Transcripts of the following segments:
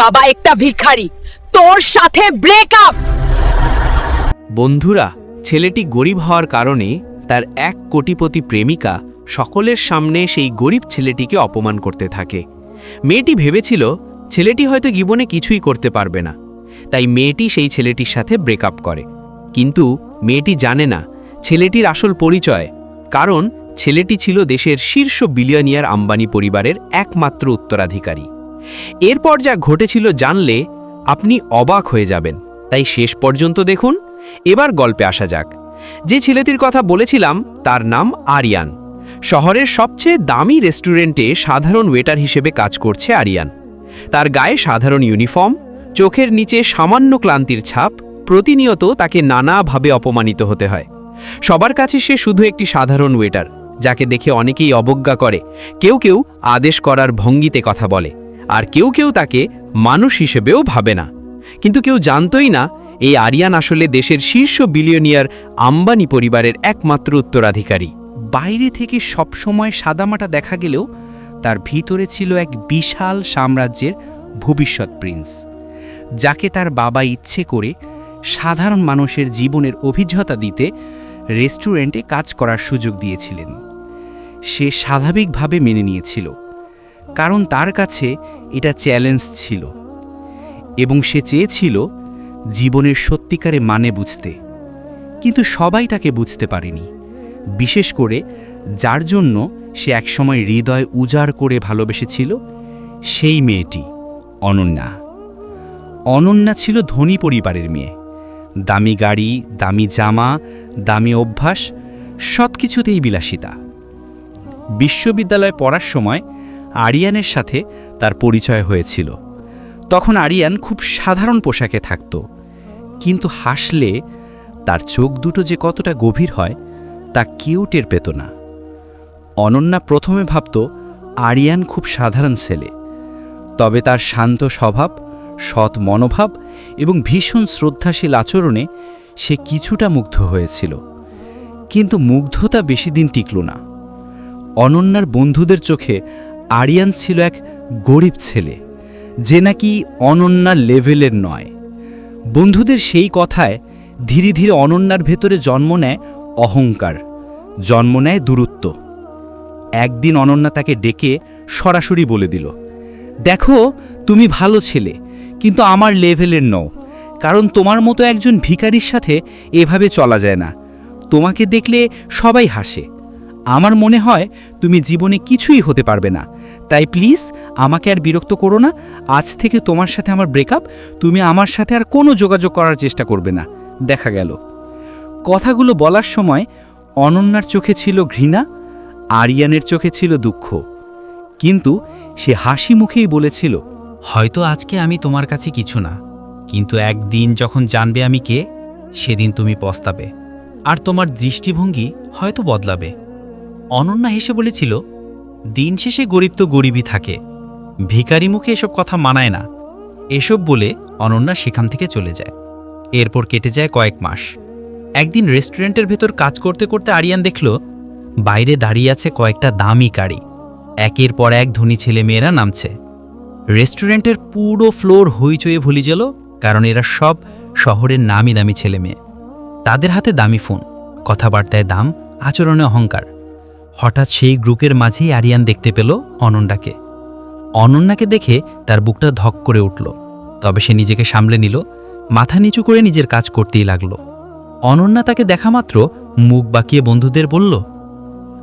বাবা একটা ভিখারি। তোর সাথে ব্রেকআপ বন্ধুরা, ছেলেটি গরিব হওয়ার কারণে তার এক কোটিপতি প্রেমিকা সকলের সামনে সেই গরিব ছেলেটিকে অপমান করতে থাকে। মেয়েটি ভেবেছিল, ছেলেটি হয়তো জীবনে কিছুই করতে পারবে না। তাই মেয়েটি সেই ছেলেটির সাথে ব্রেকআপ করে। কিন্তু মেয়েটি জানে না ছেলেটির আসল পরিচয়, কারণ ছেলেটি ছিল দেশের শীর্ষ বিলিয়নিয়ার আম্বানি পরিবারের একমাত্র উত্তরাধিকারী। এরপর যা ঘটেছিল জানলে আপনি অবাক হয়ে যাবেন। তাই শেষ পর্যন্ত দেখুন, এবার গল্পে আসা যাক। যে ছেলেটির কথা বলেছিলাম, তার নাম আরিয়ান। শহরের সবচেয়ে দামি রেস্টুরেন্টে সাধারণ ওয়েটার হিসেবে কাজ করছে আরিয়ান। তার গায়ে সাধারণ ইউনিফর্ম, চোখের নিচে সামান্য ক্লান্তির ছাপ, প্রতিনিয়ত তাকে নানাভাবে অপমানিত হতে হয়। সবার কাছে সে শুধু একটি সাধারণ ওয়েটার, যাকে দেখে অনেকেই অবজ্ঞা করে। কেউ কেউ আদেশ করার ভঙ্গিতে কথা বলে। আর কেউ কেউ তাকে মানুষ হিসেবেও ভাবে না। কিন্তু কেউ জানতই না, এই আরিয়ান আসলে দেশের শীর্ষ বিলিয়নিয়ার আম্বানি পরিবারের একমাত্র উত্তরাধিকারী। বাইরে থেকে সবসময় সাদামাটা দেখা গেলেও তার ভিতরে ছিল এক বিশাল সাম্রাজ্যের ভবিষ্যৎ প্রিন্স, যাকে তার বাবা ইচ্ছে করে সাধারণ মানুষের জীবনের অভিজ্ঞতা দিতে রেস্টুরেন্টে কাজ করার সুযোগ দিয়েছিলেন। সে স্বাভাবিকভাবে মেনে নিয়েছিল। কারণ তার কাছে এটা চ্যালেঞ্জ ছিল। এবং সে চেয়েছিল জীবনের সত্যিকারে মানে বুঝতে। কিন্তু সবাই তাকে বুঝতে পারেনি। বিশেষ করে যার জন্য সে একসময় হৃদয় উজাড় করে ভালোবেসেছিল সেই মেয়েটি, অনন্যা। অনন্যা ছিল ধনী পরিবারের মেয়ে। দামি গাড়ি, দামি জামা, দামি অভ্যাস সব কিছুতেই বিলাসিতা। বিশ্ববিদ্যালয়ে পড়ার সময় আরিয়ানের সাথে তার পরিচয় হয়েছিল। তখন আরিয়ান খুব সাধারণ পোশাকে থাকত। কিন্তু হাসলে তার চোখ দুটো যে কতটা গভীর হয়, তা কেউ টের পেত না। অনন্যা প্রথমে ভাবত, আরিয়ান খুব সাধারণ ছেলে। তবে তার শান্ত স্বভাব, সৎ মনোভাব এবং ভীষণ শ্রদ্ধাশীল আচরণে সে কিছুটা মুগ্ধ হয়েছিল। কিন্তু মুগ্ধতা বেশি দিন টিকল না। অনন্যার বন্ধুদের চোখে আরিয়ান ছিল এক গরিব ছেলে, যে নাকি অনন্যার লেভেলের নয়। বন্ধুদের সেই কথায় ধীরে ধীরে অনন্যার ভেতরে জন্ম নেয় অহংকার, জন্ম নেয় দূরত্ব। একদিন অনন্যা তাকে ডেকে সরাসরি বলে দিল, দেখো, তুমি ভালো ছেলে, কিন্তু আমার লেভেলের নও, কারণ তোমার মতো একজন ভিখারির সাথে এভাবে চলা যায় না। তোমাকে দেখলে সবাই হাসে আমার মনে হয় তুমি জীবনে কিছুই হতে পারবে না। তাই প্লিজ আমাকে আর বিরক্ত করো না। আজ থেকে তোমার সাথে আমার ব্রেকআপ তুমি আমার সাথে আর কোনো যোগাযোগ করার চেষ্টা করবে না। দেখা গেল। কথাগুলো বলার সময় অনন্যার চোখে ছিল ঘৃণা, আরিয়ানের চোখে ছিল দুঃখ। কিন্তু সে হাসি মুখেই বলেছিল, হয়তো আজকে আমি তোমার কাছে কিছু না। কিন্তু একদিন যখন জানবে আমি কে, সেদিন তুমি পস্তাবে। আর তোমার দৃষ্টিভঙ্গি হয়তো বদলাবে। অনন্যা হেসে বলেছিল, দিন শেষে গরিব তো গরিবই থাকে। ভিখারি মুখে এসব কথা মানায় না। এসব বলে অনন্যা সেখান থেকে চলে যায়। এরপর কেটে যায় কয়েক মাস। একদিন রেস্টুরেন্টের ভেতর কাজ করতে করতে আরিয়ান দেখল, বাইরে দাঁড়িয়ে আছে কয়েকটা দামি গাড়ি। একের পর এক ধনী ছেলেমেয়েরা নামছে। রেস্টুরেন্টের পুরো ফ্লোর হইচয়ে ভুলি গেল, কারণ এরা সব শহরের নামি দামি ছেলে মেয়ে তাদের হাতে দামি ফোন, কথাবার্তায় দাম, আচরণে অহংকার। হঠাৎ সেই গ্রুপের মাঝেই আরিয়ান দেখতে পেল অনন্যাকে। অনন্যাকে দেখে তার বুকটা ধক করে উঠল, তবে সে নিজেকে সামলে নিল, মাথা নিচু করে নিজের কাজ করতেই লাগল। অনন্যা তাকে দেখা মাত্র মুখ বাঁকিয়ে বন্ধুদের বলল,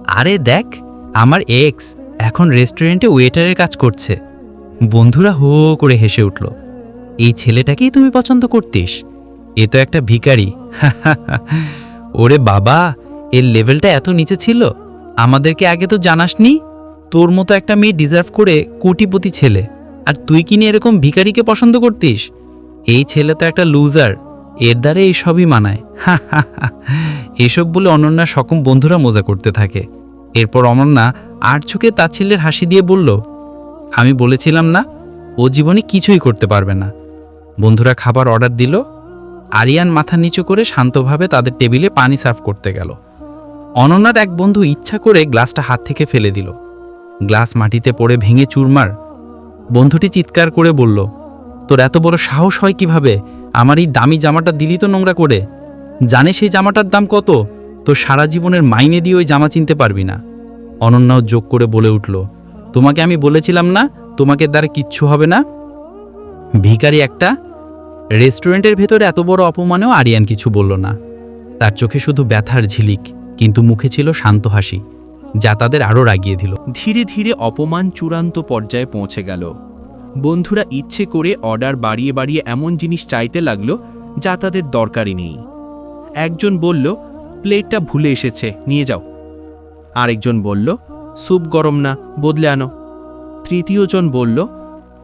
আরে দেখ, আমার এক্স এখন রেস্টুরেন্টে ওয়েটারের কাজ করছে। বন্ধুরা হো করে হেসে উঠল, এই ছেলেটাকেই তুমি পছন্দ করতিস? এ তো একটা ভিখারি। ওরে বাবা, এর লেভেলটা এত নিচে ছিল? আমাদেরকে আগে তো জানাসনি, তোর মতো একটা মেয়ে ডিজার্ভ করে কোটিপতি ছেলে। আর তুই কি নিয়ে এরকম ভিখারিকে পছন্দ করতিস? এই ছেলে তো একটা লুজার এর দ্বারা এই সবই মানায়। এসব বলে অনন্যা সকম বন্ধুরা মজা করতে থাকে। এরপর অনন্যা আর চোখে তার ছেলের হাসি দিয়ে বলল, আমি বলেছিলাম না, ও জীবনে কিছুই করতে পারবে না। বন্ধুরা খাবার অর্ডার দিল। আরিয়ান মাথা নিচু করে শান্তভাবে তাদের টেবিলে পানি সার্ভ করতে গেল। অনন্যার এক বন্ধু ইচ্ছা করে গ্লাসটা হাত থেকে ফেলে দিল। গ্লাস মাটিতে পড়ে ভেঙে চুরমার। বন্ধুটি চিৎকার করে বলল, তোর এত বড় সাহস হয় কীভাবে? আমার এই দামি জামাটা দিলি তো নোংরা করে। জানে সেই জামাটার দাম কত? তোর সারা জীবনের মাইনে দিয়ে ওই জামা চিনতে পারবি না। অনন্যাও যোগ করে বলে উঠল, তোমাকে আমি বলেছিলাম না? তোমাকে দ্বারা কিচ্ছু হবে না? ভিখারি একটা, রেস্টুরেন্টের ভেতরে এত বড় অপমানেও আরিয়ান কিছু বলল না। তার চোখে শুধু ব্যথার ঝিলিক। কিন্তু মুখে ছিল শান্ত হাসি, যা তাদের আরও রাগিয়ে দিল। ধীরে ধীরে অপমান চূড়ান্ত পর্যায়ে পৌঁছে গেল। বন্ধুরা ইচ্ছে করে অর্ডার বাড়িয়ে বাড়িয়ে এমন জিনিস চাইতে লাগল, যা তাদের দরকারই নেই। একজন বলল, প্লেটটা ভুলে এসেছে, নিয়ে যাও। আরেকজন বলল, স্যুপ গরম না, বদলে আনো। তৃতীয়জন বলল,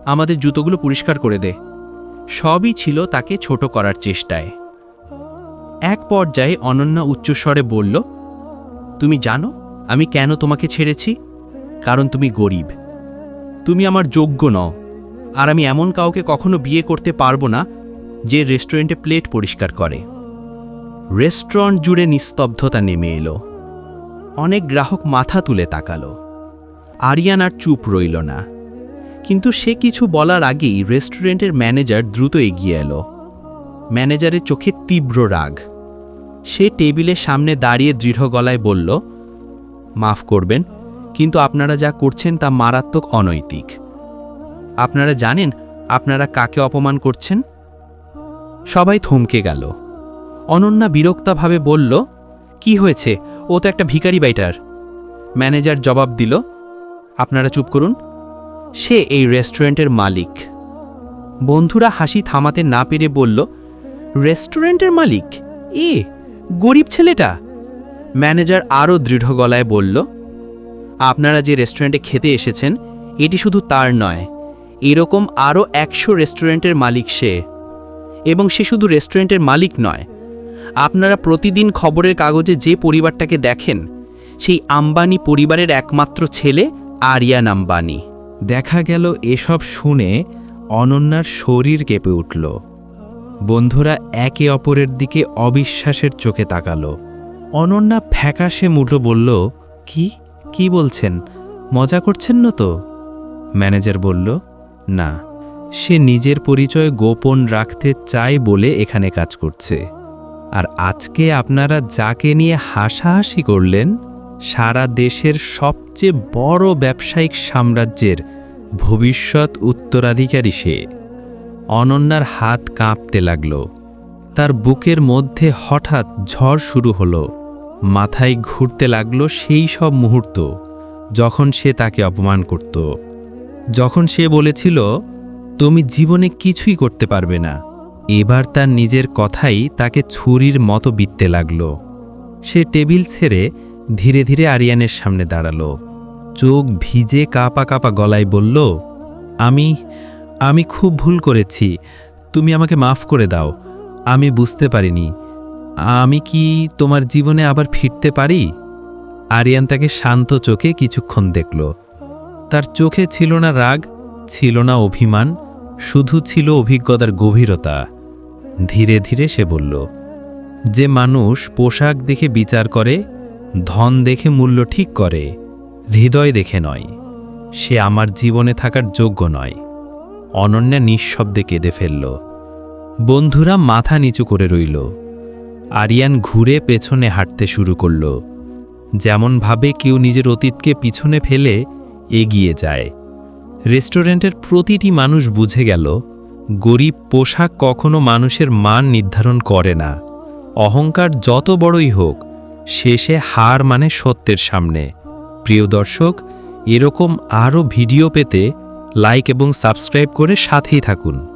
আমাদের জুতোগুলো পরিষ্কার করে দে। সবই ছিল তাকে ছোট করার চেষ্টায়। এক পর্যায়ে অনন্যা উচ্চস্বরে বলল তুমি জানো, আমি কেন তোমাকে ছেড়েছি? কারণ তুমি গরিব। তুমি আমার যোগ্য নও, আর আমি এমন কাউকে কখনো বিয়ে করতে পারব না যে রেস্টুরেন্টে প্লেট পরিষ্কার করে। রেস্টুরেন্ট জুড়ে নিস্তব্ধতা নেমে এলো। অনেক গ্রাহক মাথা তুলে তাকালো। আরিয়ান আর চুপ রইল না। কিন্তু সে কিছু বলার আগেই রেস্টুরেন্টের ম্যানেজার দ্রুত এগিয়ে এলো। ম্যানেজারের চোখে তীব্র রাগ। সে টেবিলের সামনে দাঁড়িয়ে দৃঢ় গলায় বলল, মাফ করবেন, কিন্তু আপনারা যা করছেন তা মারাত্মক অনৈতিক। আপনারা জানেন আপনারা কাকে অপমান করছেন? সবাই থমকে গেল। অনন্যা বিরক্তভাবে বলল, কি হয়েছে? ও তো একটা ভিখারি বাইটার। ম্যানেজার জবাব দিল, আপনারা চুপ করুন। সে এই রেস্টুরেন্টের মালিক। বন্ধুরা হাসি থামাতে না পেরে বলল, রেস্টুরেন্টের মালিক? এ গরিব ছেলেটা? ম্যানেজার আরও দৃঢ় গলায় বলল, আপনারা যে রেস্টুরেন্টে খেতে এসেছেন, এটি শুধু তার নয়। এরকম আরও একশো রেস্টুরেন্টের মালিক সে। এবং সে শুধু রেস্টুরেন্টের মালিক নয়। আপনারা প্রতিদিন খবরের কাগজে যে পরিবারটাকে দেখেন, সেই আম্বানি পরিবারের একমাত্র ছেলে আরিয়ান আম্বানি। দেখা গেল এসব শুনে অনন্যার শরীর কেঁপে উঠল। বন্ধুরা একে অপরের দিকে অবিশ্বাসের চোখে তাকালো। অনন্যা ফ্যাকাশে মুঠো বলল, কি? কি বলছেন? মজা করছেন না তো? ম্যানেজার বলল, না, সে নিজের পরিচয় গোপন রাখতে চায় বলে এখানে কাজ করছে। আর আজকে আপনারা যাকে নিয়ে হাসাহাসি করলেন, সারা দেশের সবচেয়ে বড় ব্যবসায়িক সাম্রাজ্যের ভবিষ্যৎ উত্তরাধিকারী সে। অনন্যার হাত কাঁপতে লাগল। তার বুকের মধ্যে হঠাৎ ঝড় শুরু হলো। মাথায় ঘুরতে লাগল সেই সব মুহূর্ত, যখন সে তাকে অপমান করত। যখন সে বলেছিল, তুমি জীবনে কিছুই করতে পারবে না। এবার তার নিজের কথাই তাকে ছুরির মতো বিততে লাগল। সে টেবিল ছেড়ে ধীরে ধীরে আরিয়ানের সামনে দাঁড়াল। চোখ ভিজে কাপা কাপা গলায় বলল, আমি আমি খুব ভুল করেছি। তুমি আমাকে মাফ করে দাও। আমি বুঝতে পারিনি। আমি কি তোমার জীবনে আবার ফিরতে পারি? আরিয়ান তাকে শান্ত চোখে কিছুক্ষণ দেখল। তার চোখে ছিল না রাগ, ছিল না অভিমান, শুধু ছিল অভিজ্ঞতার গভীরতা। ধীরে ধীরে সে বলল, যে মানুষ পোশাক দেখে বিচার করে, ধন দেখে মূল্য ঠিক করে, হৃদয় দেখে নয়, সে আমার জীবনে থাকার যোগ্য নয়। অনন্যা নিঃশব্দে কেঁদে ফেলল। বন্ধুরা মাথা নিচু করে রইল। আরিয়ান ঘুরে পেছনে হাঁটতে শুরু করল। যেমনভাবে কেউ নিজের অতীতকে পিছনে ফেলে এগিয়ে যায়। রেস্টুরেন্টের প্রতিটি মানুষ বুঝে গেল, গরিব পোশাক কখনো মানুষের মান নির্ধারণ করে না। অহংকার যত বড়ই হোক শেষে হার মানে সত্যের সামনে। প্রিয় দর্শক, এরকম আরও ভিডিও পেতে লাইক এবং সাবস্ক্রাইব করে সাথেই থাকুন।